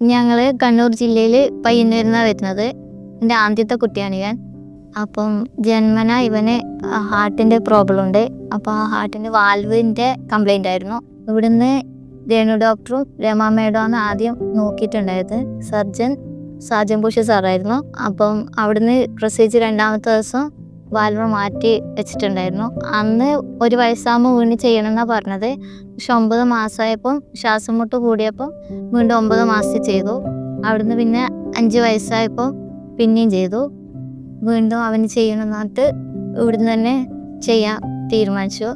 ഞങ്ങൾ കണ്ണൂർ ജില്ലയിൽ പയ്യന്നൂരിന്ന വരുന്നത്. എന്റെ ആദ്യത്തെ കുട്ടിയാണ് ഞാൻ അപ്പം ജന്മന ഇവന് ഹാർട്ടിന്റെ പ്രോബ്ലം ഉണ്ട് അപ്പോൾ ആ ഹാർട്ടിന്റെ വാൽവിന്റെ കംപ്ലൈന്റ് ആയിരുന്നു. ഇവിടുന്ന് രേണു ഡോക്ടറും രമ മേഡമാണ് ആദ്യം നോക്കിയിട്ടുണ്ടായത്. സർജൻ സാജൻ ബുഷ് സാറായിരുന്നു. അപ്പം അവിടുന്ന് പ്രസവിച്ച് രണ്ടാമത്തെ ദിവസം വാൽവ് മാറ്റി വെച്ചിട്ടുണ്ടായിരുന്നു. അന്ന് ഒരു വയസ്സാകുമ്പോൾ വീണ്ടും ചെയ്യണമെന്നാണ് പറഞ്ഞത്. പക്ഷെ ഒമ്പത് മാസമായപ്പം ശ്വാസം മുട്ട് കൂടിയപ്പം വീണ്ടും ഒമ്പത് മാസത്തിൽ ചെയ്തു. അവിടുന്ന് പിന്നെ അഞ്ച് വയസ്സായപ്പോൾ പിന്നെയും ചെയ്തു. വീണ്ടും അവന് ചെയ്യണമെന്നിട്ട് ഇവിടുന്ന് തന്നെ ചെയ്യാൻ തീരുമാനിച്ചു.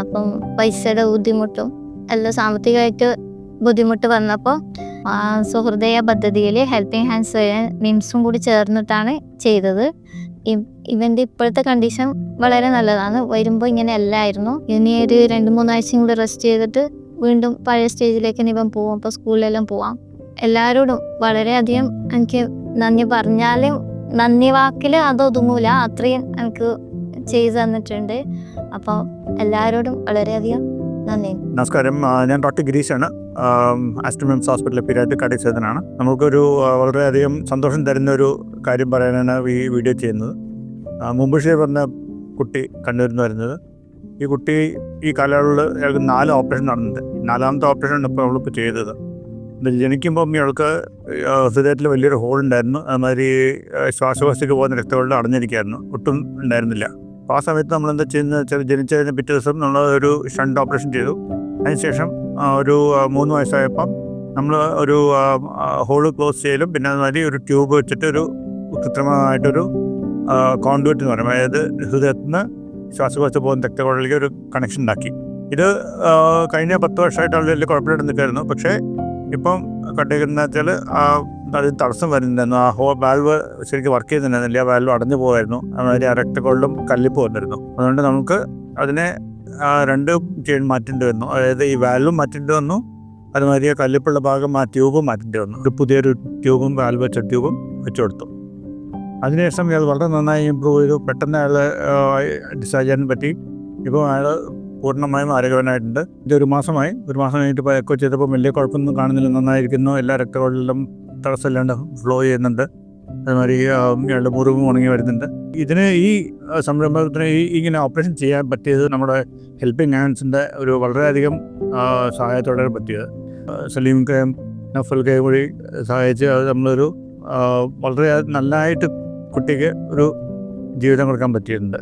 അപ്പം പൈസയുടെ ബുദ്ധിമുട്ടും എല്ലാം സാമ്പത്തികമായിട്ട് ബുദ്ധിമുട്ട് വന്നപ്പോൾ സുഹൃദയ പദ്ധതിയിൽ ഹെൽപ്പിംഗ് ഹാൻഡ്സ് മിംസും കൂടി ചേർന്നിട്ടാണ് ചെയ്തത്. ഇവന്റെ ഇപ്പോഴത്തെ കണ്ടീഷൻ വളരെ നല്ലതാണ്. വരുമ്പോൾ ഇങ്ങനെ അല്ലായിരുന്നു. ഇനി ഒരു രണ്ട് മൂന്നാഴ്ചയും കൂടെ റെസ്റ്റ് ചെയ്തിട്ട് വീണ്ടും പഴയ സ്റ്റേജിലേക്ക് തന്നെ ഇവൻ പോവാം. അപ്പോൾ സ്കൂളിലെല്ലാം പോവാം. എല്ലാവരോടും വളരെയധികം എനിക്ക് നന്ദി പറഞ്ഞാലും നന്ദി വാക്കിൽ അതൊതുങ്ങൂല അത്രയും എനിക്ക് ചെയ്തു തന്നിട്ടുണ്ട്. അപ്പോൾ എല്ലാവരോടും വളരെയധികം നന്ദി. നമസ്കാരം. ഞാൻ ഡോക്ടർ ഗിരീഷാണ്. ആസ്ട്രമിംസ് ഹോസ്പിറ്റലിലെ പീരിയാട്രിക് കാർഡിക് സർജനാണ് നമുക്കൊരു വളരെയധികം സന്തോഷം തരുന്ന ഒരു കാര്യം പറയാനാണ് ഈ വീഡിയോ ചെയ്യുന്നത്. മുമ്പ് മുമ്പുഷേ പറഞ്ഞ കുട്ടി കണ്ണൂരിൽ വരുന്നത്. ഈ കുട്ടി ഈ കാലയളവിൽ നാല് ഓപ്പറേഷൻ നടന്നിട്ടുണ്ട്. നാലാമത്തെ ഓപ്പറേഷനാണ് ഇപ്പോൾ അവളിപ്പോൾ ചെയ്തത്. ജനിക്കുമ്പം ഇയാൾക്ക് ഹൃദയത്തിൽ വലിയൊരു ഹോൾ ഉണ്ടായിരുന്നു അതുമാതിരി ശ്വാസകോശത്തേക്ക് പോകുന്ന രക്തവെള്ളം അടഞ്ഞിരിക്കുകയായിരുന്നു. ഒട്ടും ഉണ്ടായിരുന്നില്ല. അപ്പോൾ ആ സമയത്ത് നമ്മൾ എന്താ ചെയ്യുന്നത് ജനിച്ചതിന് പിറ്റേ ദിവസം നമ്മൾ ഒരു ഷണ്ട് ഓപ്പറേഷൻ ചെയ്തു. അതിനുശേഷം ഒരു മൂന്ന് വയസ്സായപ്പം നമ്മൾ ഒരു ഹോൾ ക്ലോസ് ചെയ്യലും പിന്നെ അതുമാതിരി ഒരു ട്യൂബ് വെച്ചിട്ട് ഒരു കൃത്രിമമായിട്ടൊരു കോൺഡ്യൂട്ട് എന്ന് പറയും. അതായത് ഹൃദയത്തിൽ നിന്ന് ശ്വാസകോശ പോകുന്ന രക്തക്കുഴലിലേക്ക് ഒരു കണക്ഷൻ ഉണ്ടാക്കി. ഇത് കഴിഞ്ഞ പത്ത് വർഷമായിട്ട് ആളുകൾ കുഴപ്പമില്ലാണ്ട് നിൽക്കായിരുന്നു പക്ഷേ ഇപ്പം കണ്ടിരിക്കുന്ന വെച്ചാൽ ആ അതിന് തടസ്സം വരുന്നുണ്ടായിരുന്നു ആ ഹോ വാൽവ് ശരിക്കും വർക്ക് ചെയ്യുന്നുണ്ടായിരുന്നില്ല വാൽവ് അടഞ്ഞു പോകുമായിരുന്നു അതിന്റെ രക്തക്കൊള്ളും കല്ലിപ്പ് വന്നിരുന്നു അതുകൊണ്ട് നമുക്ക് അതിനെ രണ്ട് മാറ്റേണ്ടി വന്നു. അതായത് ഈ വാൽവും മാറ്റേണ്ടി വന്നു. അതുമാതിരി കല്ലിപ്പുള്ള ഭാഗം ആ ട്യൂബും മാറ്റേണ്ടി വന്നു. ഒരു പുതിയൊരു ട്യൂബും വാൽവ് വെച്ച ട്യൂബും വെച്ചു കൊടുത്തു. അതിനുശേഷം ഇയാൾ വളരെ നന്നായി ഇമ്പ്രൂവ് ചെയ്തു. പെട്ടെന്ന് അയാൾ ഡിസ്ചാർജ് ചെയ്യാൻ പറ്റി. ഇപ്പോൾ അയാൾ പൂർണമായും ആരോഗ്യവാനായിട്ടുണ്ട്. ഇത് ഒരു മാസമായി. ഒരു മാസം കഴിഞ്ഞിട്ട് ഇപ്പോൾ എക്കോ ചെയ്തപ്പോൾ വലിയ കുഴപ്പമൊന്നും കാണുന്നില്ല. നന്നായിരിക്കുന്നു. എല്ലാ രക്തകളിലും തടസ്സമില്ലാണ്ട് ഫ്ലോ ചെയ്യുന്നുണ്ട്. അതുമാതിരി ഇയാളുടെ മുറിവും ഉണങ്ങി വരുന്നുണ്ട്. ഇതിന് ഈ സംരംഭത്തിന് ഈ ഇങ്ങനെ ഓപ്പറേഷൻ ചെയ്യാൻ പറ്റിയത് നമ്മുടെ ഹെൽപ്പിംഗ് ഹാൻഡ്സിന്റെ ഒരു വളരെയധികം സഹായത്തോടെ പറ്റിയത്. സലീം കയം നഫൽ കയം വഴി സഹായിച്ച് നമ്മളൊരു വളരെ നല്ലതായിട്ട് കുട്ടിക്ക് ഒരു ജീവിതം കൊടുക്കാൻ പറ്റിയിട്ടുണ്ട്.